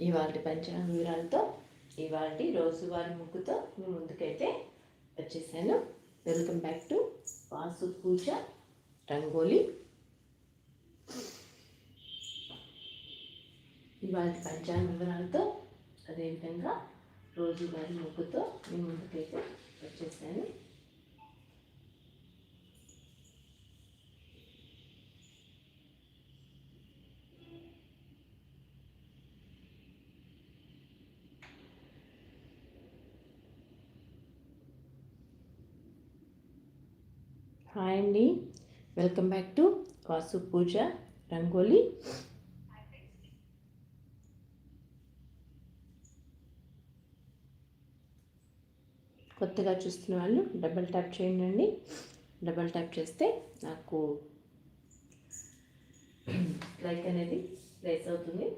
ఇవాళ పంచాంగ వివరాలతో ఇవాళ రోజువారి ముగ్గుతో మీ ముందుకైతే వచ్చేసాను. Welcome back to Vasu Pooja rangoli. ఇవాళ పంచాంగ వివరాలతో అదేవిధంగా రోజువారి ముగ్గుతో మీ ముందుకైతే వచ్చేసాను. హాయ్ అండి. Welcome back to Vasu Pooja rangoli. కొత్తగా చూస్తున్న వాళ్ళు డబల్ ట్యాప్ చేయండి అండి. డబల్ ట్యాప్ చేస్తే నాకు లైక్ అనేది ప్లేస్ అవుతుంది.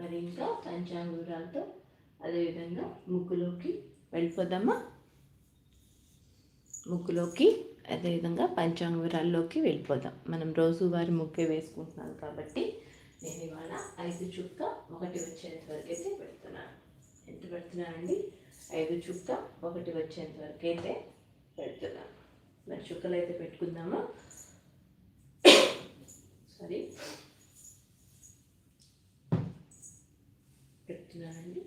మరి ఇంకా పంచాంగురాలతో అదేవిధంగా ముగ్గులోకి వెళ్ళిపోదామా? ముగ్గులోకి అదేవిధంగా పంచాంగ వివరాల్లోకి వెళ్ళిపోదాం. మనం రోజువారి ముగ్గే వేసుకుంటున్నాం కాబట్టి నేను ఇవాళ ఐదు చుక్క ఒకటి వచ్చేంత వరకు అయితే పెడుతున్నాను. ఎంత పెడుతున్నానండి? ఐదు చుక్క ఒకటి వచ్చేంత వరకు అయితే పెడుతున్నాను. మరి చుక్కలు అయితే పెట్టుకుందాము? సారీ పెడుతున్నానండి.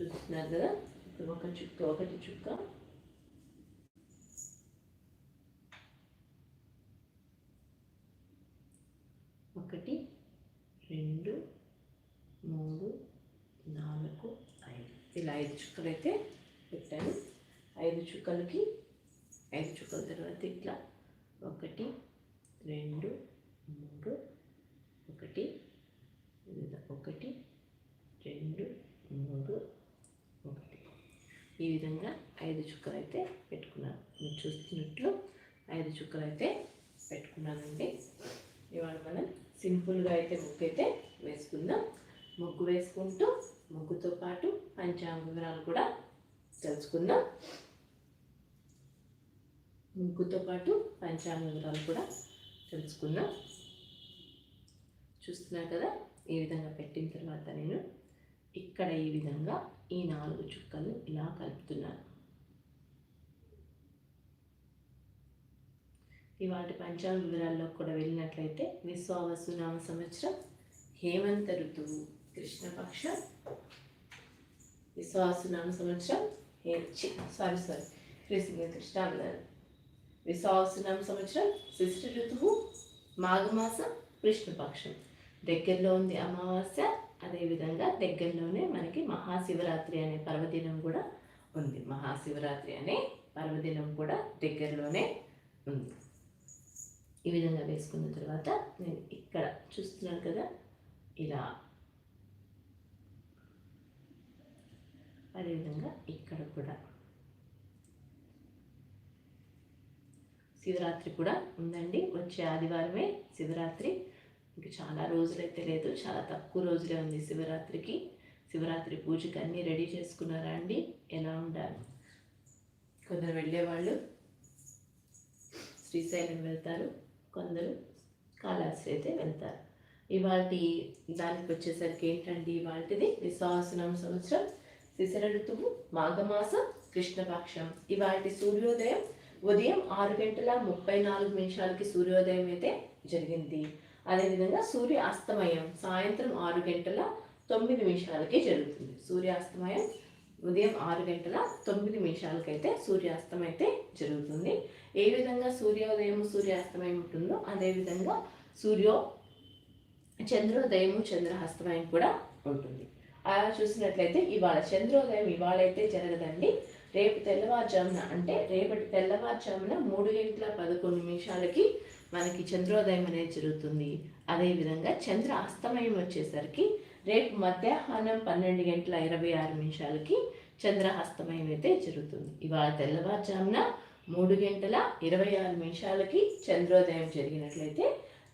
చూస్తున్నారు కదా? ఇప్పుడు ఒక చుక్క ఒకటి చుక్క. ఒకటి రెండు మూడు నాలుగు ఐదు. ఇలా ఐదు చుక్కలు అయితే పెట్టాను. ఐదు చుక్కలకి ఐదు చుక్కల తర్వాత ఇట్లా ఒకటి రెండు మూడు ఒకటి ఒకటి రెండు ఈ విధంగా ఐదు చుక్కలు అయితే పెట్టుకున్నాను. మీరు చూస్తున్నట్లు ఐదు చుక్కలు అయితే పెట్టుకున్నానండి. ఇవాళ మనం సింపుల్గా అయితే ముగ్గు అయితే వేసుకుందాం. ముగ్గు వేసుకుంటూ ముగ్గుతో పాటు పంచాంగ వివరాలు కూడా తెలుసుకుందాం. ముగ్గుతో పాటు పంచాంగ వివరాలు కూడా తెలుసుకుందాం. చూస్తున్నారు కదా ఈ విధంగా పెట్టిన తర్వాత నేను ఇక్కడ ఈ విధంగా ఈ నాలుగు చుక్కలు ఇలా కలుపుతున్నాను ఇవాటి పంచాంగ వివరాల్లో కూడా వెళ్ళినట్లయితే విశ్వావసు నామ సంవత్సరం హేమంత ఋతువు కృష్ణపక్షం విశ్వాసు నామ సంవత్సరం హే సారీ సారీ కృష్ణ కృష్ణ విశ్వాసు నామ సంవత్సరం శిష్ట ఋతువు మాఘమాసం కృష్ణపక్షం. దగ్గరలో ఉంది అమావాస్య అదేవిధంగా దగ్గరలోనే మనకి మహాశివరాత్రి అనే పర్వదినం కూడా ఉంది. మహాశివరాత్రి అనే పర్వదినం కూడా దగ్గరలోనే ఉంది. ఈ విధంగా వేసుకున్న తర్వాత నేను ఇక్కడ చూస్తున్నాను కదా ఇలా. అదేవిధంగా ఇక్కడ కూడా. శివరాత్రి కూడా ఉందండి. వచ్చే ఆదివారమే శివరాత్రి. ఇంక చాలా రోజులైతే లేదు చాలా తక్కువ రోజులే ఉంది శివరాత్రికి. శివరాత్రి పూజకి అన్నీ రెడీ చేసుకున్నారా అండి? ఎలా ఉండాలి? కొందరు వెళ్ళేవాళ్ళు శ్రీశైలం వెళ్తారు కొందరు కాళహస్తి అయితే వెళ్తారు. ఇవాళ దానికి వచ్చేసరికి ఏంటండి? ఇవాటిది విశ్వాసనం సంవత్సరం శిశిర ఋతువు మాఘమాసం కృష్ణపక్షం. ఇవాటి సూర్యోదయం ఉదయం ఆరు గంటల ముప్పై నాలుగు నిమిషాలకి సూర్యోదయం అయితే జరిగింది. అదేవిధంగా సూర్య అస్తమయం సాయంత్రం ఆరు గంటల తొమ్మిది నిమిషాలకి జరుగుతుంది. సూర్యాస్తమయం ఉదయం ఆరు గంటల తొమ్మిది నిమిషాలకైతే సూర్యాస్తమయం అయితే జరుగుతుంది. ఏ విధంగా సూర్యోదయం సూర్యాస్తమయం ఉంటుందో అదేవిధంగా సూర్యో చంద్రోదయము చంద్రహస్తమయం కూడా ఉంటుంది. అలా చూసినట్లయితే ఇవాళ చంద్రోదయం ఇవాళైతే జరగదండి. రేపు తెల్లవారుజామున అంటే రేపటి తెల్లవారుజామున మూడు గంటల పదకొండు నిమిషాలకి మనకి చంద్రోదయం అనేది జరుగుతుంది. అదేవిధంగా చంద్ర అస్తమయం వచ్చేసరికి రేపు మధ్యాహ్నం పన్నెండు గంటల ఇరవై ఆరు నిమిషాలకి చంద్ర అస్తమయం అయితే జరుగుతుంది. ఇవాళ తెల్లవారుజామున మూడు గంటల ఇరవై ఆరు నిమిషాలకి చంద్రోదయం జరిగినట్లయితే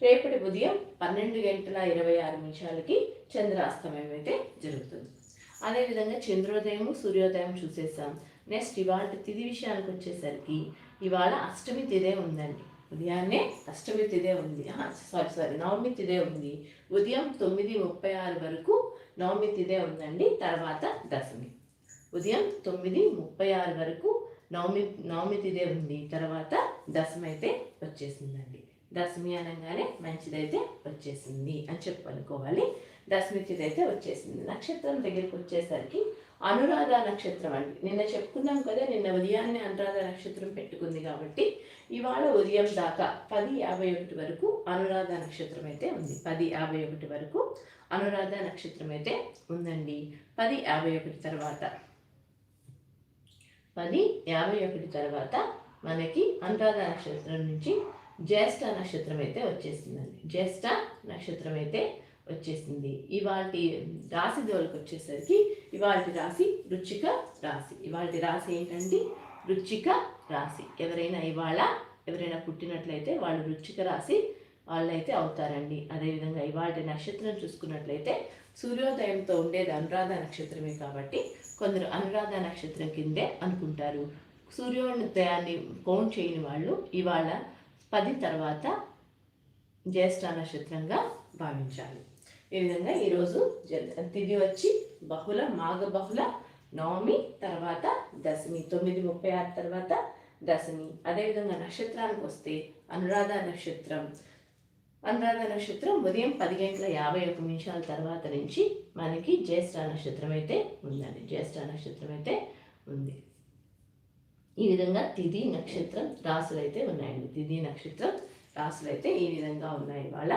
రేపటి ఉదయం పన్నెండు గంటల ఇరవై ఆరు నిమిషాలకి చంద్ర అస్తమయం అయితే జరుగుతుంది. అదేవిధంగా చంద్రోదయం సూర్యోదయం చూసేసాం. నెక్స్ట్ ఇవాళ తిథి విషయానికి వచ్చేసరికి ఇవాళ అష్టమి తిదే ఉందండి. ఉదయాన్నే అష్టమి తిదే ఉంది. సారీ సారీ నవమి తిదే ఉంది. ఉదయం తొమ్మిది ముప్పై ఆరు వరకు నవమి తిదే ఉందండి. తర్వాత దశమి. ఉదయం తొమ్మిది ముప్పై ఆరు వరకు నవమి నవమి తిదే ఉంది. తర్వాత దశమి అయితే వచ్చేసిందండి. దశమి అనగానే మంచిదైతే వచ్చేసింది అని చెప్పి అనుకోవాలి దశమి తిది అయితే వచ్చేసింది. నక్షత్రం దగ్గరికి వచ్చేసరికి అనురాధ నక్షత్రం అండి. నిన్న చెప్పుకున్నాం కదా నిన్న ఉదయాన్నే అనురాధ నక్షత్రం పెట్టుకుంది కాబట్టి ఇవాళ ఉదయం దాకా పది యాభై ఒకటి వరకు అనురాధ నక్షత్రం అయితే ఉంది. పది యాభై ఒకటి వరకు అనురాధ నక్షత్రం అయితే ఉందండి. పది యాభై ఒకటి తర్వాత పది యాభై ఒకటి తర్వాత మనకి అనురాధ నక్షత్రం నుంచి జ్యేష్ఠ నక్షత్రం అయితే వచ్చేసిందండి. జ్యేష్ఠ నక్షత్రం అయితే వచ్చేసింది. ఇవాటి రాశి జోలికి వచ్చేసరికి ఇవాటి రాశి రుచిక రాశి. ఇవాటి రాశి ఏంటంటే రుచిక రాశి. ఎవరైనా ఇవాళ ఎవరైనా పుట్టినట్లయితే వాళ్ళు రుచిక రాశి వాళ్ళైతే అవుతారండి. అదేవిధంగా ఇవాళ నక్షత్రం చూసుకున్నట్లయితే సూర్యోదయంతో ఉండేది అనురాధ నక్షత్రమే కాబట్టి కొందరు అనురాధ నక్షత్రం కిందే అనుకుంటారు. సూర్యోదయాన్ని కౌంట్ చేయని వాళ్ళు ఇవాళ పది తర్వాత జ్యేష్ఠ నక్షత్రంగా భావించాలి. ఈ విధంగా ఈరోజు తిది వచ్చి బహుళ మాఘ బహుళ నవమి తర్వాత దశమి తొమ్మిది ముప్పై ఆరు తర్వాత దశమి అదేవిధంగా నక్షత్రానికి వస్తే అనురాధ నక్షత్రం. అనురాధ నక్షత్రం ఉదయం పది గంటల యాభై ఒక నిమిషాల తర్వాత నుంచి మనకి జ్యేష్ఠ నక్షత్రం అయితే ఉందండి. జ్యేష్ఠ నక్షత్రం అయితే ఉంది. ఈ విధంగా తిది నక్షత్రం రాసులు అయితే ఉన్నాయండి. తిది నక్షత్రం రాసులు అయితే ఈ విధంగా ఉన్నాయి వాళ్ళ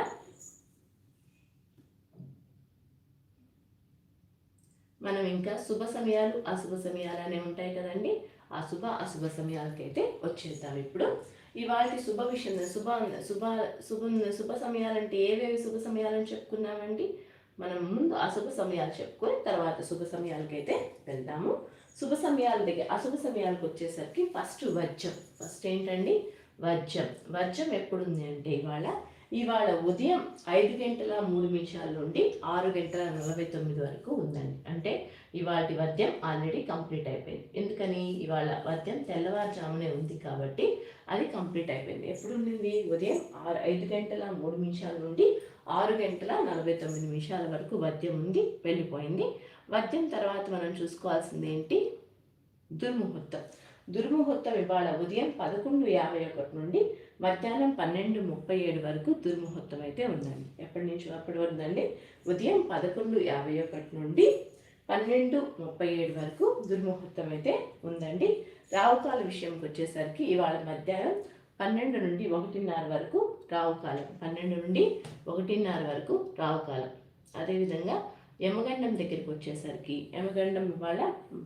మనం ఇంకా శుభ సమయాలు అశుభ సమయాలు అనేవి ఉంటాయి కదండి. ఆ శుభ అశుభ సమయాలకైతే వచ్చేద్దాం ఇప్పుడు. ఇవాళ శుభ విషయం శుభ శుభ శుభ శుభ సమయాలంటే ఏవేవి శుభ సమయాలని చెప్పుకున్నామండి? మనం ముందు అశుభ సమయాలు చెప్పుకొని తర్వాత శుభ సమయాలకైతే వెళ్దాము. శుభ సమయాల దగ్గర అశుభ సమయాలకు వచ్చేసరికి ఫస్ట్ వజ్రం. ఫస్ట్ ఏంటండి? వజ్రం. వజ్రం ఎప్పుడుంది అంటే ఇవాళ ఇవాళ ఉదయం ఐదు గంటల మూడు నిమిషాల నుండి ఆరు గంటల నలభై తొమ్మిది వరకు ఉందండి. అంటే ఇవాళ వద్యం ఆల్రెడీ కంప్లీట్ అయిపోయింది. ఎందుకని? ఇవాళ వద్యం తెల్లవారుజామునే ఉంది కాబట్టి అది కంప్లీట్ అయిపోయింది. ఎప్పుడు ఉండింది ఉదయం ఆరు ఐదు గంటల మూడు నిమిషాల నుండి ఆరు గంటల నలభై తొమ్మిది నిమిషాల వరకు వద్యం ఉంది వెళ్ళిపోయింది. వద్యం తర్వాత మనం చూసుకోవాల్సింది ఏంటి దుర్ముహూర్తం. దుర్ముహూర్తం ఇవాళ ఉదయం పదకొండు యాభై ఒకటి నుండి మధ్యాహ్నం పన్నెండు ముప్పై ఏడు వరకు దుర్ముహూర్తం అయితే ఉందండి. ఎప్పటి నుంచి అప్పటి ఉందండి? ఉదయం పదకొండు యాభై ఒకటి నుండి పన్నెండు ముప్పై ఏడు వరకు దుర్ముహూర్తం అయితే ఉందండి. రావుకాల విషయంకి వచ్చేసరికి ఇవాళ మధ్యాహ్నం పన్నెండు నుండి ఒకటిన్నర వరకు రావుకాలం. పన్నెండు నుండి ఒకటిన్నర వరకు రావుకాలం. అదేవిధంగా యమగండం దగ్గరికి వచ్చేసరికి యమగండం ఇవాళ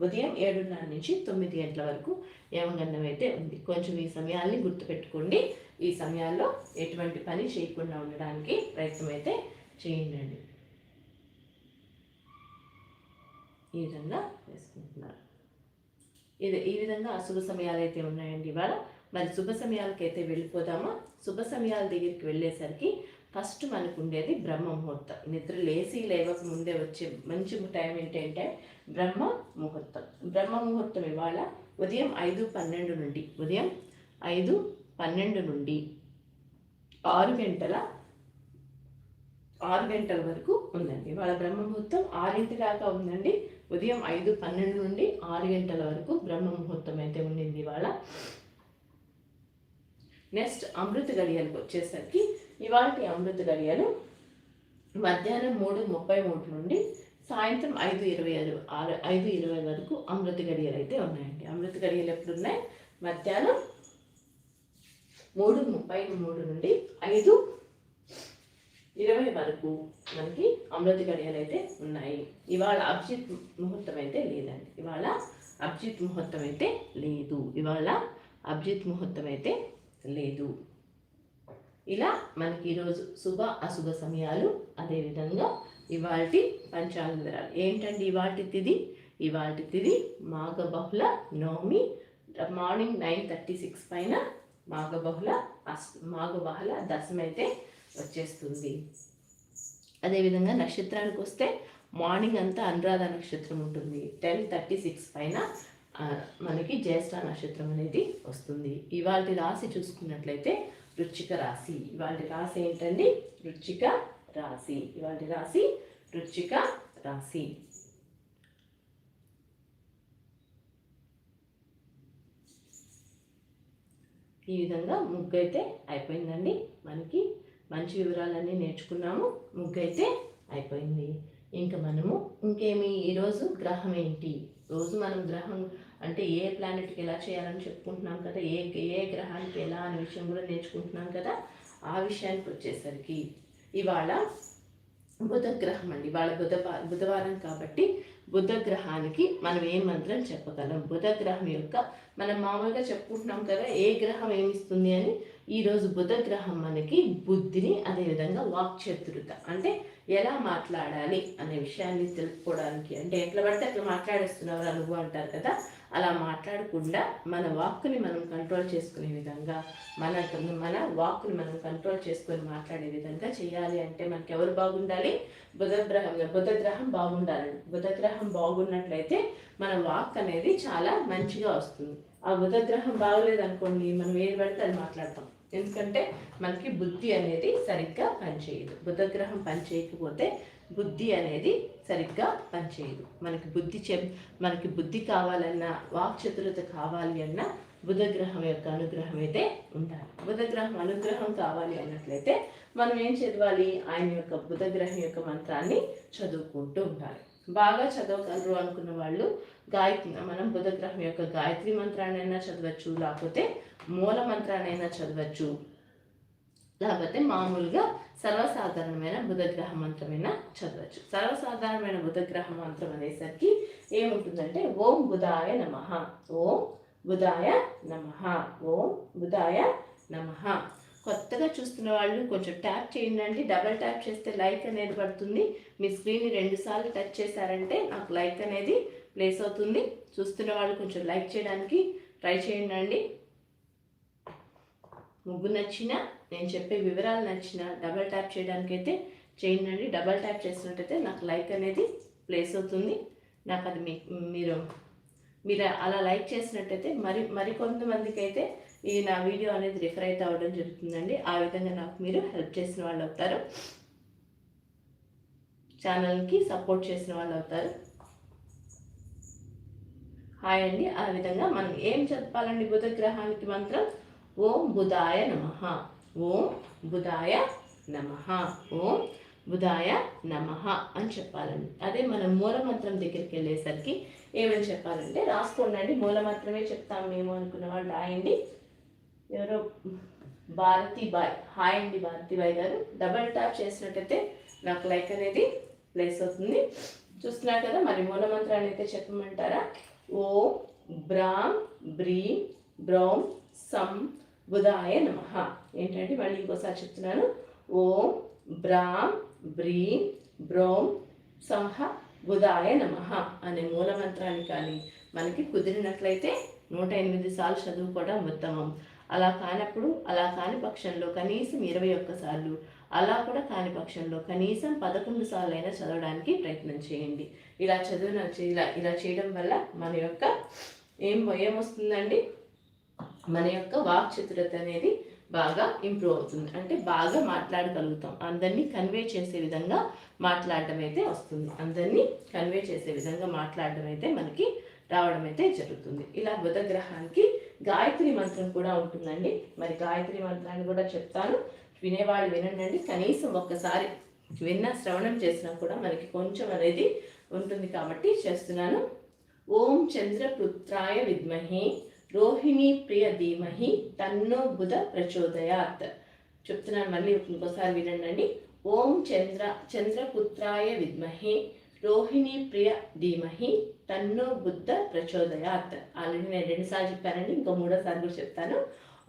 ఉదయం ఏడున్నర నుంచి తొమ్మిది గంటల వరకు యమగండం అయితే ఉంది. కొంచెం ఈ సమయాల్ని గుర్తుపెట్టుకోండి. ఈ సమయాల్లో ఎటువంటి పని చేయకుండా ఉండడానికి ప్రయత్నం అయితే చేయండి. ఈ విధంగా వేసుకుంటున్నారు ఇది ఈ విధంగా అశుభ సమయాలు అయితే ఉన్నాయండి ఇవాళ. మరి శుభ సమయాలకైతే వెళ్ళిపోదామా? శుభ సమయాల దగ్గరికి వెళ్ళేసరికి ఫస్ట్ మనకు ఉండేది బ్రహ్మ ముహూర్తం నిద్ర లేచి లేవక ముందే వచ్చే మంచి టైం ఏంటంటే బ్రహ్మ ముహూర్తం బ్రహ్మ ముహూర్తం ఇవాళ ఉదయం ఐదు పన్నెండు నుండి. ఉదయం ఐదు పన్నెండు నుండి ఆరు గంటల ఆరు గంటల వరకు ఉందండి. వాళ్ళ బ్రహ్మముహూర్తం ఆరింటి దాకా ఉందండి. ఉదయం ఐదు పన్నెండు నుండి ఆరు గంటల వరకు బ్రహ్మ ముహూర్తం అయితే ఉండింది ఇవాళ. నెక్స్ట్ అమృత గడియలకు వచ్చేసరికి ఇవాళ అమృత గడియలు మధ్యాహ్నం మూడు ముప్పై మూడు నుండి సాయంత్రం ఐదు ఇరవై ఐదు ఆరు ఐదు ఇరవై వరకు అమృత గడియలు అయితే ఉన్నాయండి. అమృత గడియలు ఎప్పుడు ఉన్నాయి మధ్యాహ్నం మూడు ముప్పై మూడు నుండి ఐదు ఇరవై వరకు మనకి అమృత గడియలు అయితే ఉన్నాయి. ఇవాళ అభిజిత్ ముహూర్తం అయితే లేదండి. ఇవాళ అభిజిత్ ముహూర్తం అయితే లేదు. ఇవాళ అభిజిత్ ముహూర్తం అయితే లేదు. ఇలా మనకి ఈరోజు శుభ అశుభ సమయాలు అదేవిధంగా ఇవాల్టి పంచాంగరాలు. ఏంటండి ఇవాల్టి తిది? ఇవాల్టి తిది మాఘ బహుళ నవమి మార్నింగ్ నైన్ థర్టీ సిక్స్ పైన మాఘ బహుళ అస్ మాఘ బహుళ దశమి అయితే వచ్చేస్తుంది. అదేవిధంగా నక్షత్రానికి వస్తే మార్నింగ్ అంతా అనురాధ నక్షత్రం ఉంటుంది. టెన్ థర్టీ సిక్స్ పైన మనకి జ్యేష్ఠ నక్షత్రం అనేది వస్తుంది. ఇవాళ రాశి చూసుకున్నట్లయితే రుచిక రాశి. ఇవాళ రాశి ఏంటండి? రుచిక రాశి. ఇవాళ రాశి రుచిక రాశి. ఈ విధంగా ముగ్గు అయితే అయిపోయిందండి. మనకి మంచి వివరాలన్నీ నేర్చుకున్నాము. ముగ్గు అయితే అయిపోయింది. ఇంకా మనము ఇంకేమి? ఈరోజు గ్రహం ఏంటి? రోజు మనం గ్రహం అంటే ఏ ప్లానెట్కి ఎలా చేయాలని చెప్పుకుంటున్నాం కదా ఏ ఏ గ్రహానికి ఎలా అనే విషయం కూడా నేర్చుకుంటున్నాం కదా ఆ విషయానికి వచ్చేసరికి ఇవాళ బుధ గ్రహం అండి. ఇవాళ బుధ బుధవారం కాబట్టి బుధ గ్రహానికి మనం ఏ మంత్రం చెప్పగలం? బుధ గ్రహం యొక్క మనం మామూలుగా చెప్పుకుంటున్నాం కదా ఏ గ్రహం ఏమిస్తుంది అని ఈరోజు బుధ గ్రహం మనకి బుద్ధిని అదేవిధంగా వాక్చతురత అంటే ఎలా మాట్లాడాలి అనే విషయాన్ని తెలుపుకోవడానికి అంటే ఎట్లా పడితే అట్లా మాట్లాడేస్తున్నారు నువ్వు అంటారు కదా. అలా మాట్లాడకుండా మన వాక్కుని మనం కంట్రోల్ చేసుకునే విధంగా మన మన వాక్కుని మనం కంట్రోల్ చేసుకొని మాట్లాడే విధంగా చేయాలి అంటే మనకి ఎవరు బాగుండాలి? బుధగ్రహం బుధగ్రహం బాగుండాలి. బుధగ్రహం బాగున్నట్లయితే మన వాక్ అనేది చాలా మంచిగా వస్తుంది. ఆ బుధగ్రహం బాగలేదనుకోండి బాగలేదు అనుకోండి మనం ఏది పడితే అది మాట్లాడతాం. ఎందుకంటే మనకి బుద్ధి అనేది సరిగ్గా పనిచేయదు. బుధగ్రహం పనిచేయకపోతే బుద్ధి అనేది సరిగ్గా పనిచేయదు. మనకి బుద్ధి చె మనకి బుద్ధి కావాలన్నా వాక్చతురత కావాలి అన్నా బుధగ్రహం యొక్క అనుగ్రహం అయితే ఉండాలి. బుధగ్రహం అనుగ్రహం కావాలి అన్నట్లయితే మనం ఏం చదవాలి? ఆయన యొక్క బుధగ్రహం యొక్క మంత్రాన్ని చదువుకుంటూ ఉండాలి. బాగా చదవగలరు అనుకున్న వాళ్ళు గాయత్రి మనం బుధగ్రహం యొక్క గాయత్రి మంత్రాన్నైనా చదవచ్చు. లేకపోతే మూల మంత్రాన్నైనా చదవచ్చు. లేకపోతే మామూలుగా సర్వసాధారణమైన బుధగ్రహ మంత్రమైనా చదవచ్చు. సర్వసాధారణమైన బుధగ్రహ మంత్రం అనేసరికి ఏముంటుందంటే ఓం బుధాయ నమ. ఓం బుధాయ నమ. ఓం బుధాయ నమ. కొత్తగా చూస్తున్న వాళ్ళు కొంచెం ట్యాప్ చేయండి డబల్ ట్యాప్ చేస్తే లైక్ అనేది పడుతుంది. మీ స్క్రీన్ని రెండుసార్లు టచ్ చేశారంటే నాకు లైక్ అనేది ప్లేస్ అవుతుంది. చూస్తున్న వాళ్ళు కొంచెం లైక్ చేయడానికి ట్రై చేయండి ముగ్గు నచ్చినా నేను చెప్పే వివరాలు నచ్చినా డబల్ ట్యాప్ చేయడానికైతే చేయండి డబల్ ట్యాప్ చేసినట్టయితే నాకు లైక్ అనేది ప్లేస్ అవుతుంది. నాకు అది మీ మీరు మీరు అలా లైక్ చేసినట్టయితే మరి మరికొంతమందికి అయితే ఈ నా వీడియో అనేది రిఫర్ అయితే అవ్వడం జరుగుతుందండి. ఆ విధంగా నాకు మీరు హెల్ప్ చేసిన వాళ్ళు అవుతారు. ఛానల్కి సపోర్ట్ చేసిన వాళ్ళు అవుతారు. హాయ్ అండి. ఆ విధంగా మనం ఏం చెప్పాలండి బుధ గ్రహానికి మంత్రం? ఓం బుధాయ నమ. ఓం బుధాయ నమ. ఓం బుధాయ నమ అని చెప్పాలండి. అదే మనం మూలమంత్రం దగ్గరికి వెళ్ళేసరికి ఏమని చెప్పాలంటే రాసుకోండి మూలమంత్రమే చెప్తాం మేము అనుకున్న వాళ్ళు రాయండి. ఎవరో భారతి బాయ్ హాయ్ అండి భారతి బాయ్ గారు. డబల్ ట్యాప్ చేసినట్టయితే నాకు లైక్ అనేది ప్లేస్ అవుతుంది. చూస్తున్నారు కదా మరి మూలమంత్రాన్ని అయితే చెప్పమంటారా? ఓ బ్రామ్ బ్రీ బ్రౌమ్ సమ్ బుధాయ నమ. ఏంటంటే మళ్ళీ ఇంకోసారి చెప్తున్నాను. ఓం బ్రామ్ బ్రీం బ్రోం సంహ బుధాయ నమ అనే మూలమంత్రాన్ని కానీ మనకి కుదిరినట్లయితే నూట ఎనిమిది సార్లు చదువుకోవడం ఉత్తమం. అలా కానప్పుడు అలా కాని పక్షంలో కనీసం ఇరవై ఒక్కసార్లు అలా కూడా కాని పక్షంలో కనీసం పదకొండు సార్లు అయినా చదవడానికి ప్రయత్నం చేయండి. ఇలా చదివిన ఇలా ఇలా చేయడం వల్ల మన యొక్క ఏం ఏమొస్తుందండి? మన యొక్క వాక్ చతురత అనేది బాగా ఇంప్రూవ్ అవుతుంది. అంటే బాగా మాట్లాడగలుగుతాం. అందరినీ కన్వే చేసే విధంగా మాట్లాడడం అయితే వస్తుంది. అందరినీ కన్వే చేసే విధంగా మాట్లాడడం అయితే మనకి రావడం అయితే జరుగుతుంది. ఇలా బుధ గ్రహానికి గాయత్రి మంత్రం కూడా ఉంటుందండి. మరి గాయత్రి మంత్రాన్ని కూడా చెప్తాను. వినేవాళ్ళు వినండి. కనీసం ఒక్కసారి విన్న శ్రవణం చేసినా కూడా మనకి కొంచెం అనేది ఉంటుంది కాబట్టి చేస్తున్నాను. ఓం చంద్రపుత్రాయ విద్మహే రోహిణి ప్రియ ధీమహి తన్నో బుధ ప్రచోదయాత్. చెప్తున్నాను మళ్ళీ ఇంకోసారి వినండి ఓం చంద్ర చంద్రపుత్రాయ విద్మహే రోహిణి ప్రియ ధీమహి తన్నో బుద్ధ ప్రచోదయాత్. ఆల్రెడీ నేను రెండుసార్లు చెప్పానండి ఇంకో మూడోసారి కూడా చెప్తాను.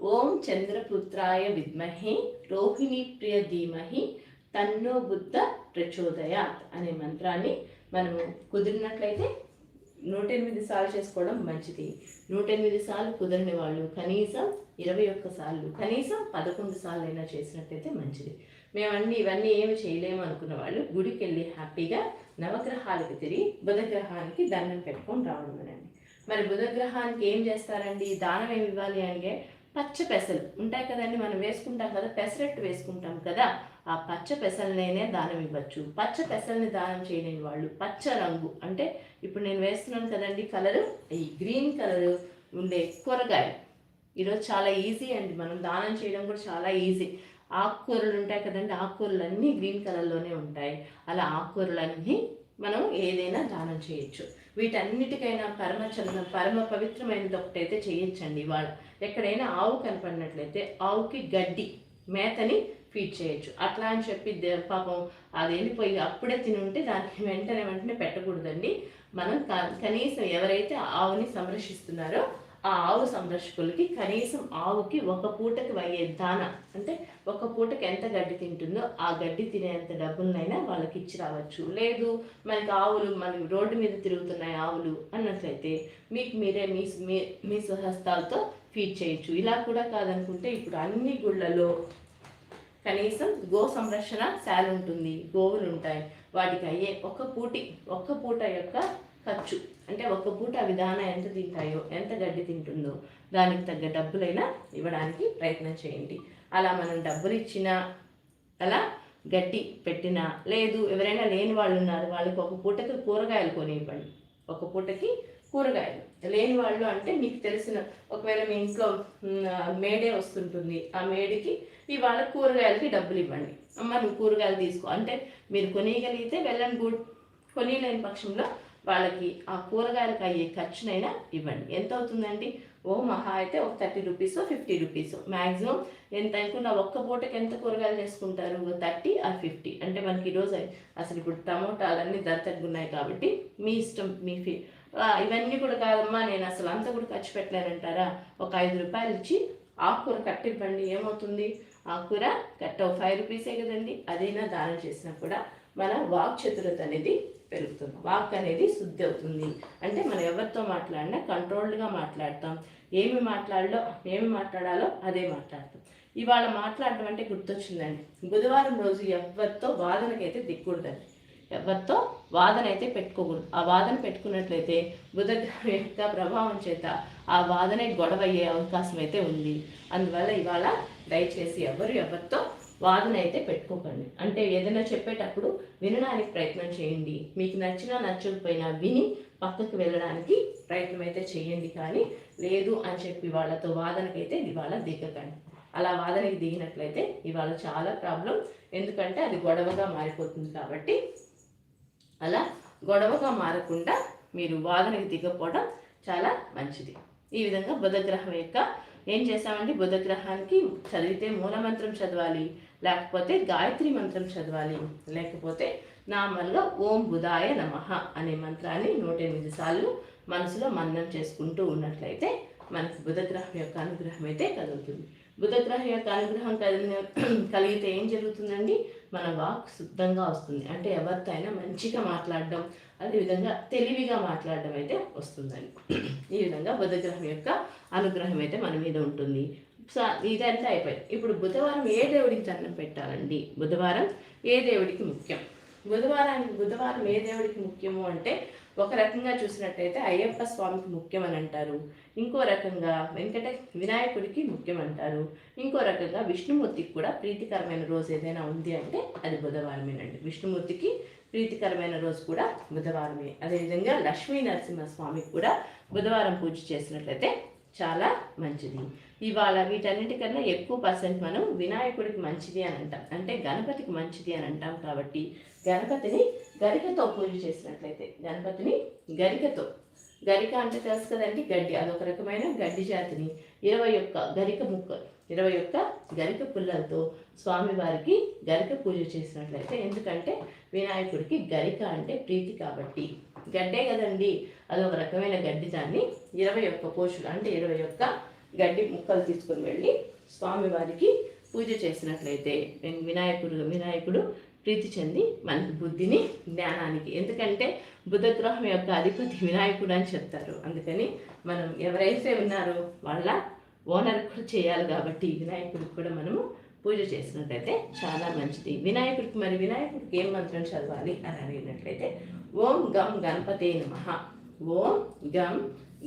ఓం చంద్రపుత్రాయ విద్మహే రోహిణి ప్రియ ధీమహి తన్నో బుద్ధ ప్రచోదయాత్ అనే మంత్రాన్ని మనము కుదిరినట్లయితే నూట ఎనిమిది సార్లు చేసుకోవడం మంచిది. నూట ఎనిమిది సార్లు కుదరని వాళ్ళు కనీసం ఇరవై ఒక్క సార్లు కనీసం పదకొండు సార్లు అయినా చేసినట్టయితే మంచిది. మేమన్నీ ఇవన్నీ ఏమి చేయలేము అనుకున్న వాళ్ళు గుడికి వెళ్ళి హ్యాపీగా నవగ్రహాలకు తిరిగి బుధగ్రహానికి దండం పెట్టుకొని రావడం అనండి. మరి బుధగ్రహానికి ఏం చేస్తారండి? దానం ఏమి ఇవ్వాలి అంటే పచ్చ పెసలు. ఉంటాయి కదండి మనం వేసుకుంటాం కదా పెసరట్టు వేసుకుంటాం కదా. ఆ పచ్చ పెసలనే దానం ఇవ్వచ్చు. పచ్చ పెసల్ని దానం చేయలేని వాళ్ళు పచ్చ రంగు అంటే ఇప్పుడు నేను వేస్తున్నాను కదండి కలరు ఈ గ్రీన్ కలరు ఉండే కూరగాయలు. ఈరోజు చాలా ఈజీ అండి. మనం దానం చేయడం కూడా చాలా ఈజీ. ఆకుకూరలు ఉంటాయి కదండి ఆకుకూరలు అన్నీ గ్రీన్ కలర్లోనే ఉంటాయి. అలా ఆకుకూరలన్నీ మనం ఏదైనా దానం చేయొచ్చు. వీటన్నిటికైనా పరమ చంద్ర పరమ పవిత్రమైనది ఒకటైతే చేయొచ్చండి ఇవాళ. ఎక్కడైనా ఆవు కనపడినట్లయితే ఆవుకి గడ్డి మేతని ఫీడ్ చేయొచ్చు. అట్లా అని చెప్పి దే- పాపం అది వెళ్ళిపోయి అప్పుడే తిని ఉంటే దానికి వెంటనే వెంటనే పెట్టకూడదండి. మనం కనీసం ఎవరైతే ఆవుని సంరక్షిస్తున్నారో ఆ ఆవు సంరక్షకులకి కనీసం ఆవుకి ఒక పూటకి అయ్యే దాన అంటే ఒక పూటకి ఎంత గడ్డి తింటుందో ఆ గడ్డి తినేంత డబ్బులనైనా వాళ్ళకి ఇచ్చి రావచ్చు. లేదు మనకి ఆవులు మన రోడ్డు మీద తిరుగుతున్నాయి ఆవులు అన్నట్లయితే మీకు మీరే మీ మీ- మీ స్వహస్తాలతో ఫీడ్ చేయొచ్చు. ఇలా కూడా కాదనుకుంటే ఇప్పుడు అన్ని గుళ్ళలో కనీసం గో సంరక్షణ శాల ఉంటుంది గోవులు ఉంటాయి. వాటికి అయ్యే ఒక్క పూటి ఒక్క పూట యొక్క ఖర్చు అంటే ఒక్క పూట విధానం ఎంత తింటాయో ఎంత గడ్డి తింటుందో దానికి తగ్గ డబ్బులైనా ఇవ్వడానికి ప్రయత్నం చేయండి. అలా మనం డబ్బులు ఇచ్చినా అలా గడ్డి పెట్టినా లేదు ఎవరైనా లేని వాళ్ళు ఉన్నారు వాళ్ళకి ఒక పూటకి కూరగాయలు కొని ఇవ్వండి ఒక పూటకి కూరగాయలు. లేని వాళ్ళు అంటే మీకు తెలిసిన ఒకవేళ మీ ఇంట్లో మేడే వస్తుంటుంది. ఆ మేడికి ఇవాళ కూరగాయలకి డబ్బులు ఇవ్వండి. అమ్మ నువ్వు కూరగాయలు తీసుకో. అంటే మీరు కొనియగలిగితే వెళ్ళని గుడ్. కొనియలేని పక్షంలో వాళ్ళకి ఆ కూరగాయలకు అయ్యే ఖర్చునైనా ఇవ్వండి. ఎంత అవుతుందండి? ఓ మహా అయితే ఒక thirty rupees fifty rupees. Maximum ఎంత అనుకున్నా ఒక్క పూటకి ఎంత కూరగాయలు చేసుకుంటారు? Thirty or fifty. అంటే మనకి ఈరోజు అసలు ఇప్పుడు టమోటాలన్నీ ధర తగ్గున్నాయి కాబట్టి మీ ఇష్టం మీ ఫీ ఇవన్నీ కూడా కాదమ్మా నేను అసలు అంతా కూడా ఖర్చు పెట్టలేనంటారా ఒక ఐదు రూపాయలు ఇచ్చి ఆకుకూర కట్టివ్వండి ఏమవుతుంది? ఆకుకూర కట్ట ఫైవ్ రూపీసే కదండి. అదైనా దానం చేసినా కూడా మన వాక్ చతురత అనేది పెరుగుతుంది. వాక్ అనేది శుద్ధి అవుతుంది. అంటే మనం ఎవరితో మాట్లాడినా కంట్రోల్డ్గా మాట్లాడతాం. ఏమి మాట్లాడాలో ఏమి మాట్లాడాలో అదే మాట్లాడతాం. ఇవాళ మాట్లాడడం అంటే గుర్తొచ్చిందండి. బుధవారం రోజు ఎవరితో వాదనకైతే దిక్కకూడదండి ఎవరితో వాదన అయితే పెట్టుకోకూడదు. ఆ వాదన పెట్టుకున్నట్లయితే బుధగ్రహం యొక్క ప్రభావం చేత ఆ వాదనే గొడవ అయ్యే అవకాశం అయితే ఉంది. అందువల్ల ఇవాళ దయచేసి ఎవరు ఎవరితో వాదన అయితే పెట్టుకోకండి. అంటే ఏదైనా చెప్పేటప్పుడు వినడానికి ప్రయత్నం చేయండి. మీకు నచ్చినా నచ్చకపోయినా విని పక్కకు వెళ్ళడానికి ప్రయత్నం అయితే చేయండి. కానీ లేదు అని చెప్పి వాళ్ళతో వాదనకైతే ఇవాళ దిగకండి. అలా వాదనకి దిగినట్లయితే ఇవాళ చాలా ప్రాబ్లం. ఎందుకంటే అది గొడవగా మారిపోతుంది కాబట్టి అలా గొడవగా మారకుండా మీరు వాదనకి దిగపోవడం చాలా మంచిది. ఈ విధంగా బుధగ్రహం యొక్క ఏం చేసామంటే బుధగ్రహానికి చదివితే మూలమంత్రం చదవాలి లేకపోతే గాయత్రి మంత్రం చదవాలి లేకపోతే నార్మల్గా ఓం బుధాయ నమః అనే మంత్రాన్ని నూట ఎనిమిది సార్లు మనసులో మన్నం చేసుకుంటూ ఉన్నట్లయితే మనకి బుధగ్రహం యొక్క అనుగ్రహం అయితే కలుగుతుంది. బుధగ్రహం యొక్క అనుగ్రహం కలిగిన కలిగితే ఏం జరుగుతుందండి? మన వాక్ శుద్ధంగా వస్తుంది. అంటే ఎవరితో అయినా మంచిగా మాట్లాడడం అదేవిధంగా తెలివిగా మాట్లాడడం అయితే వస్తుందండి. ఈ విధంగా బుధగ్రహం యొక్క అనుగ్రహం అయితే మన మీద ఉంటుంది. ఇదంతా అయిపోయింది. ఇప్పుడు బుధవారం ఏ దేవుడికి దండం పెట్టాలండి? బుధవారం ఏ దేవుడికి ముఖ్యం? బుధవారానికి బుధవారం ఏ దేవుడికి ముఖ్యము అంటే ఒక రకంగా చూసినట్టయితే అయ్యప్ప స్వామికి ముఖ్యం అని అంటారు. ఇంకో రకంగా వెంకట వినాయకుడికి ముఖ్యం అంటారు. ఇంకో రకంగా విష్ణుమూర్తికి కూడా ప్రీతికరమైన రోజు ఏదైనా ఉంది అంటే అది బుధవారమేనండి. విష్ణుమూర్తికి ప్రీతికరమైన రోజు కూడా బుధవారమే. అదేవిధంగా లక్ష్మీ నరసింహ స్వామికి కూడా బుధవారం పూజ చేసినట్లయితే చాలా మంచిది. ఇవాళ వీటన్నిటికన్నా ఎక్కువ పర్సెంట్ మనం వినాయకుడికి మంచిది అని అంటాం. అంటే గణపతికి మంచిది అని అంటాం కాబట్టి గణపతిని గరికతో పూజ చేసినట్లయితే గణపతిని గరికతో. గరిక అంటే తెలుసు కదండి గడ్డి. అదొక రకమైన గడ్డి జాతిని. ఇరవై ఒక్క గరిక ముక్క ఇరవై ఒక్క గరిక పుల్లలతో స్వామివారికి గరిక పూజ చేసినట్లయితే ఎందుకంటే వినాయకుడికి గరిక అంటే ప్రీతి కాబట్టి. గడ్డే కదండి అదొక రకమైన గడ్డి దాన్ని ఇరవై ఒక్క పోషులు అంటే ఇరవై ఒక్క గడ్డి ముక్కలు తీసుకొని వెళ్ళి స్వామివారికి పూజ చేసినట్లయితే వినాయకుడు వినాయకుడు ప్రీతి చెంది మనకి బుద్ధిని జ్ఞానానికి. ఎందుకంటే బుధగ్రహం యొక్క అధిపతి వినాయకుడు అని చెప్తారు. అందుకని మనం ఎవరైతే ఉన్నారో వాళ్ళ ఓనర్ కూడా చేయాలి కాబట్టి వినాయకుడికి కూడా మనము పూజ చేసినట్లయితే చాలా మంచిది. వినాయకుడికి మరి వినాయకుడికి ఏం మంత్రం చదవాలి అని అడిగినట్లయితే ఓం గం గణపతే నమ. ఓం గం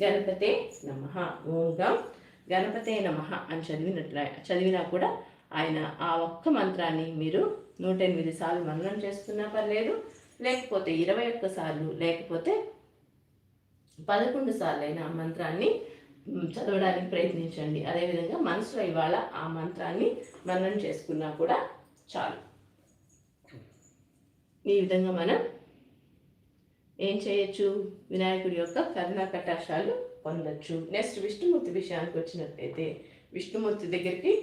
గణపతే నమ. ఓం గం గణపతే నమ అని చదివినట్ల చదివినా కూడా ఆయన ఆ ఒక్క మంత్రాన్ని మీరు నూట ఎనిమిది సార్లు మననం చేసుకున్నా పర్లేదు లేకపోతే ఇరవై ఒక్క సార్లు లేకపోతే పదకొండు సార్లు అయిన ఆ మంత్రాన్ని చదవడానికి ప్రయత్నించండి. అదేవిధంగా మనసులో ఇవాళ ఆ మంత్రాన్ని మననం చేసుకున్నా కూడా చాలు. ఈ విధంగా మనం ఏం చేయొచ్చు? వినాయకుడి యొక్క కరుణా కటాక్షాలు పొందొచ్చు. నెక్స్ట్ విష్ణుమూర్తి విషయానికి వచ్చినట్లయితే విష్ణుమూర్తి దగ్గరికి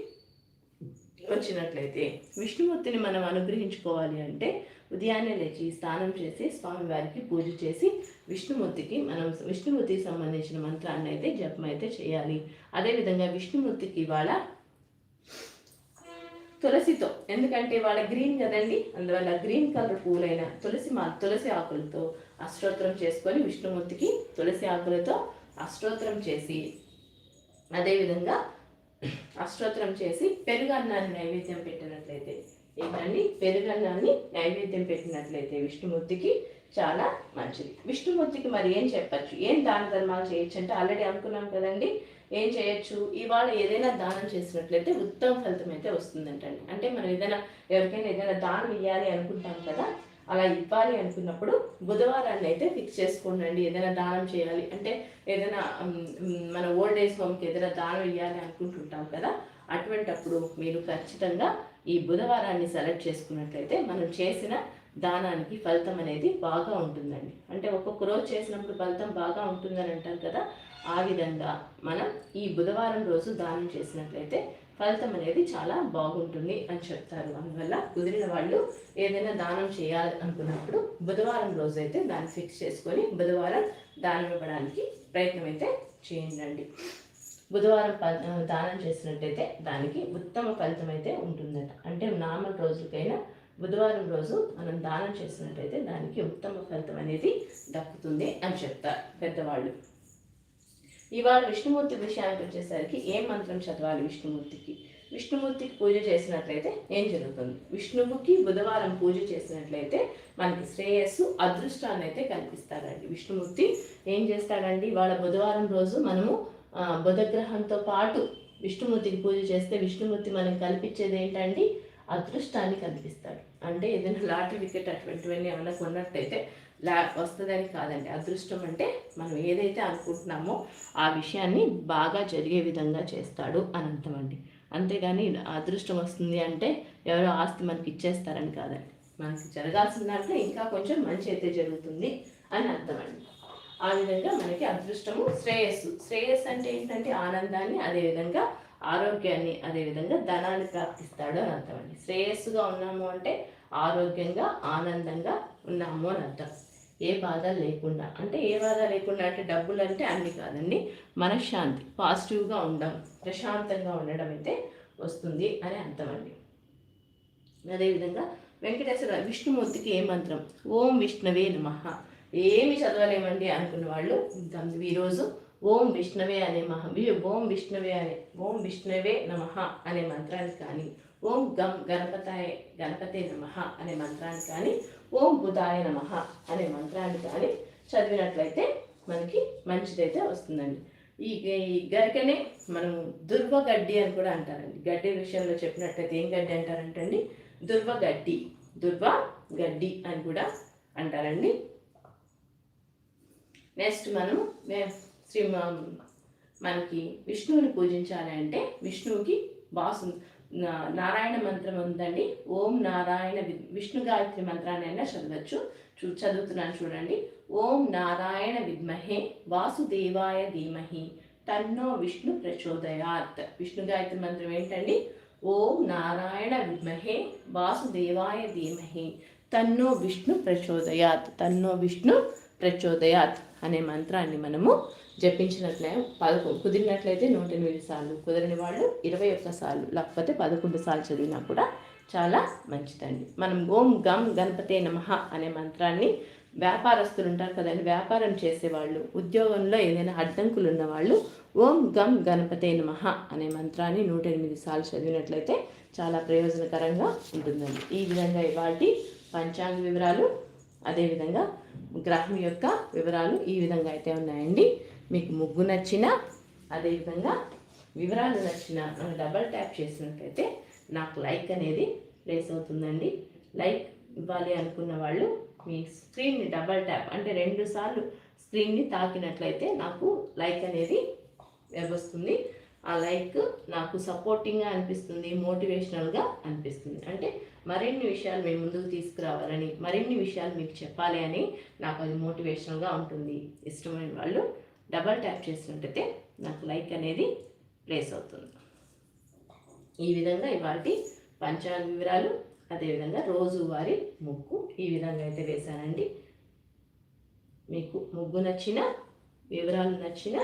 వచ్చినట్లయితే విష్ణుమూర్తిని మనం అనుగ్రహించుకోవాలి అంటే ఉదయాన్నే లేచి స్నానం చేసి స్వామివారికి పూజ చేసి విష్ణుమూర్తికి మనం విష్ణుమూర్తికి సంబంధించిన మంత్రాన్ని అయితే జపం అయితే చేయాలి. అదేవిధంగా విష్ణుమూర్తికి ఇవాళ తులసితో ఎందుకంటే వాళ్ళ గ్రీన్ కదండి అందువల్ల గ్రీన్ కలర్ పూలైన తులసి మా తులసి ఆకులతో అష్టోత్తరం చేసుకొని విష్ణుమూర్తికి తులసి ఆకులతో అష్టోత్తరం చేసి అదేవిధంగా అష్టోత్తరం చేసి పెరుగన్నాన్ని నైవేద్యం పెట్టినట్లయితే ఏంటండి? పెరుగన్నాన్ని నైవేద్యం పెట్టినట్లయితే విష్ణుమూర్తికి చాలా మంచిది. విష్ణుమూర్తికి మరి ఏం చెప్పచ్చు? ఏం దాన ధర్మాలు చేయొచ్చు అంటే ఆల్రెడీ అనుకున్నాం కదండి. ఏం చేయొచ్చు? ఇవాళ ఏదైనా దానం చేసినట్లయితే ఉత్తమ ఫలితం అయితే వస్తుందంటండి. అంటే మనం ఏదైనా ఎవరికైనా ఏదైనా దానం ఇవ్వాలి అనుకుంటాం కదా అలా ఇవ్వాలి అనుకున్నప్పుడు బుధవారాన్ని అయితే ఫిక్స్ చేసుకోండి ఏదైనా దానం చేయాలి. అంటే ఏదైనా మన ఓల్డ్ ఏజ్ హోమ్కి ఏదైనా దానం ఇవ్వాలి అనుకుంటుంటాం కదా. అటువంటప్పుడు మీరు ఖచ్చితంగా ఈ బుధవారాన్ని సెలెక్ట్ చేసుకున్నట్లయితే మనం చేసిన దానానికి ఫలితం అనేది బాగా ఉంటుందండి. అంటే ఒక్కొక్క రోజు చేసినప్పుడు ఫలితం బాగా ఉంటుందని అంటారు కదా. ఆ విధంగా మనం ఈ బుధవారం రోజు దానం చేసినట్లయితే ఫలితం అనేది చాలా బాగుంటుంది అని చెప్తారు. అందువల్ల కుదిరిన వాళ్ళు ఏదైనా దానం చేయాలి అనుకున్నప్పుడు బుధవారం రోజు అయితే దాన్ని ఫిక్స్ చేసుకొని బుధవారం దానం ఇవ్వడానికి ప్రయత్నం అయితే చేయండి. బుధవారం ప- దానం చేసినట్టయితే దానికి ఉత్తమ ఫలితం అయితే ఉంటుందట. అంటే నార్మల్ రోజులకైనా బుధవారం రోజు మనం దానం చేసినట్టయితే దానికి ఉత్తమ ఫలితం అనేది దక్కుతుంది అని చెప్తారు పెద్దవాళ్ళు. ఇవాళ విష్ణుమూర్తి విషయానికి వచ్చేసరికి ఏ మంత్రం చదవాలి విష్ణుమూర్తికి? విష్ణుమూర్తికి పూజ చేసినట్లయితే ఏం జరుగుతుంది? విష్ణువుకి బుధవారం పూజ చేసినట్లయితే మనకి శ్రేయస్సు అదృష్టాన్ని అయితే కల్పిస్తాడండి. విష్ణుమూర్తి ఏం చేస్తాడండి? ఇవాళ బుధవారం రోజు మనము బుధగ్రహంతో పాటు విష్ణుమూర్తికి పూజ చేస్తే విష్ణుమూర్తి మనకి కల్పించేది ఏంటండి? అదృష్టాన్ని కల్పిస్తాడు. అంటే ఏదైనా లాటరీ వికెట్ అటువంటివన్నీ ఏమైనా కొన్నట్టయితే లా వస్తుందని కాదండి. అదృష్టం అంటే మనం ఏదైతే అనుకుంటున్నామో ఆ విషయాన్ని బాగా జరిగే విధంగా చేస్తాడు అని అర్థమండి అంతేగాని అదృష్టం వస్తుంది అంటే ఎవరో ఆస్తి మనకి ఇచ్చేస్తారని కాదండి. మనకి జరగాల్సిన దాంట్లో ఇంకా కొంచెం మంచి అయితే జరుగుతుంది అని అర్థమండి ఆ విధంగా మనకి అదృష్టము శ్రేయస్సు. శ్రేయస్సు అంటే ఏంటంటే ఆనందాన్ని అదేవిధంగా ఆరోగ్యాన్ని అదేవిధంగా ధనాన్ని ప్రాప్తిస్తాడు అని అర్థమండి శ్రేయస్సుగా ఉన్నాము అంటే ఆరోగ్యంగా ఆనందంగా ఉన్నాము అని అర్థం ఏ బాధ లేకుండా అంటే ఏ బాధ లేకుండా అంటే డబ్బులు అంటే అన్ని కాదండి మనశ్శాంతి పాజిటివ్గా ఉండడం ప్రశాంతంగా ఉండడం అయితే వస్తుంది అని అర్థం అండి. అదేవిధంగా వెంకటేశ్వర విష్ణుమూర్తికి ఏ మంత్రం? ఓం విష్ణవే నమః. ఏమి చదవలేమండి అనుకున్న వాళ్ళు ఈరోజు ఓం విష్ణవే అనే మహా ఓం విష్ణవే అనే ఓం విష్ణవే నమః అనే మంత్రాన్ని కానీ ఓం గం గణపతాయ గణపతే నమః అనే మంత్రాన్ని కానీ ఓం బుధాయ నమ అనే మంత్రాన్ని కానీ చదివినట్లయితే మనకి మంచిదైతే వస్తుందండి. ఈ గరికనే మనం దుర్వ గడ్డి అని కూడా అంటారండి. గడ్డి విషయంలో చెప్పినట్లయితే ఏం గడ్డి అంటారంటండి? దుర్వ గడ్డి దుర్వ గడ్డి అని కూడా అంటారండి. నెక్స్ట్ మనం శ్రీ మనకి విష్ణువుని పూజించాలి అంటే విష్ణువుకి బాసు నారాయణ మంత్రం ఉందండి. ఓం నారాయణ విష్ణు గాయత్రి మంత్రాన్ని అయినా చదవచ్చు. చూ చదువుతున్నాను చూడండి. ఓం నారాయణ విద్మహే వాసుదేవాయ ధీమహి తన్నో విష్ణు ప్రచోదయాత్. విష్ణు గాయత్రి మంత్రం ఏంటండి? ఓం నారాయణ విద్మహే వాసుదేవాయ ధీమహి తన్నో విష్ణు ప్రచోదయాత్. తన్నో విష్ణు ప్రచోదయాత్ అనే మంత్రాన్ని మనము జపించినట్లే పదకొండు కుదిరినట్లయితే నూట ఎనిమిది సార్లు కుదిరిన వాళ్ళు ఇరవై ఒక్క సార్లు లేకపోతే పదకొండు సార్లు చదివినా కూడా చాలా మంచిదండి. మనం ఓం గమ్ గణపతే నమః అనే మంత్రాన్ని వ్యాపారస్తులు ఉంటారు కదండి వ్యాపారం చేసేవాళ్ళు ఉద్యోగంలో ఏదైనా అడ్డంకులు ఉన్నవాళ్ళు ఓం గమ్ గణపతే నమః అనే మంత్రాన్ని నూట ఎనిమిది సార్లు చదివినట్లయితే చాలా ప్రయోజనకరంగా ఉంటుందండి. ఈ విధంగా ఇవాటి పంచాంగ వివరాలు అదేవిధంగా గ్రహం యొక్క వివరాలు ఈ విధంగా అయితే ఉన్నాయండి. మీకు ముగ్గు నచ్చిన అదేవిధంగా వివరాలు నచ్చిన మనం డబల్ ట్యాప్ చేసినట్లయితే నాకు లైక్ అనేది ప్లేస్ అవుతుందండి. లైక్ ఇవ్వాలి అనుకున్న వాళ్ళు మీ స్క్రీన్ని డబల్ ట్యాప్ అంటే రెండు సార్లు స్క్రీన్ని తాకినట్లయితే నాకు లైక్ అనేది వస్తుంది ఆ లైక్ నాకు సపోర్టింగ్గా అనిపిస్తుంది మోటివేషనల్గా అనిపిస్తుంది. అంటే మరిన్ని విషయాలు మేము ముందుకు తీసుకురావాలని మరిన్ని విషయాలు మీకు చెప్పాలి అని నాకు అది మోటివేషనల్గా ఉంటుంది. ఇష్టమైన వాళ్ళు డబల్ ట్యాప్ చేసినట్టయితే నాకు లైక్ అనేది ప్లేస్ అవుతుంది. ఈ విధంగా ఇవాటి పంచాంగ వివరాలు అదేవిధంగా రోజువారీ ముగ్గు ఈ విధంగా అయితే వేశానండి. మీకు ముగ్గు నచ్చిన వివరాలు నచ్చిన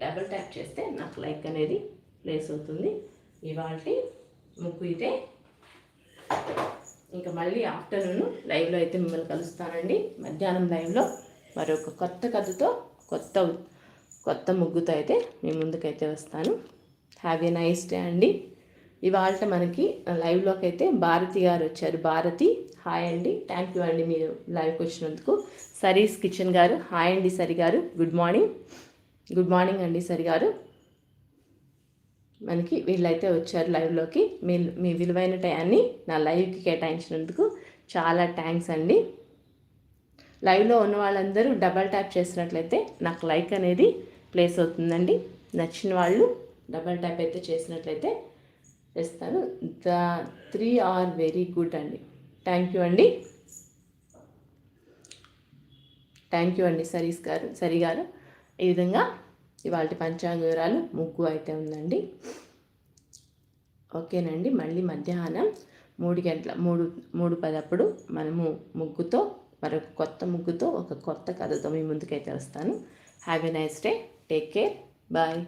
డబల్ ట్యాప్ చేస్తే నాకు లైక్ అనేది ప్లేస్ అవుతుంది. ఇవాళ ముగ్గు ఇదే. ఇంకా మళ్ళీ ఆఫ్టర్నూన్ లైవ్లో అయితే మిమ్మల్ని కలుస్తానండి. మధ్యాహ్నం లైవ్లో మరొక కొత్త కథతో కొత్త కొత్త ముగ్గుతో అయితే మీ ముందుకైతే వస్తాను. హ్యావ్ ఏ నైస్ డే అండి. ఇవాళ మనకి లైవ్లోకి అయితే భారతి గారు వచ్చారు. భారతి హాయ్ అండి. థ్యాంక్ యూ అండి మీరు లైవ్కి వచ్చినందుకు. సరీస్ కిచెన్ గారు హాయ్ అండి సరి గారు. Good morning. గుడ్ మార్నింగ్ అండి సరి గారు. మనకి వీళ్ళైతే వచ్చారు లైవ్లోకి మీ మీ విలువైన టయాన్ని నా లైవ్కి కేటాయించినందుకు చాలా థ్యాంక్స్ అండి. లైవ్లో ఉన్న వాళ్ళందరూ డబల్ ట్యాప్ చేసినట్లయితే నాకు లైక్ అనేది ప్లేస్ అవుతుందండి. నచ్చిన వాళ్ళు డబల్ ట్యాప్ అయితే చేసినట్లయితే చేస్తాను. The three are very good అండి. థ్యాంక్ యూ అండి. థ్యాంక్ యూ అండి సరీస్ గారు సరి గారు. ఈ విధంగా ఇవాళ పంచాంగ వివరాలు ముగ్గు అయితే ఉందండి. ఓకేనండి. మళ్ళీ మధ్యాహ్నం మూడు గంటల మూడు మూడు పదప్పుడు మనము ముగ్గుతో మరొక కొత్త ముగ్గుతో ఒక కొత్త కథతో మీ ముందుకైతే వస్తాను. Have a nice day take care bye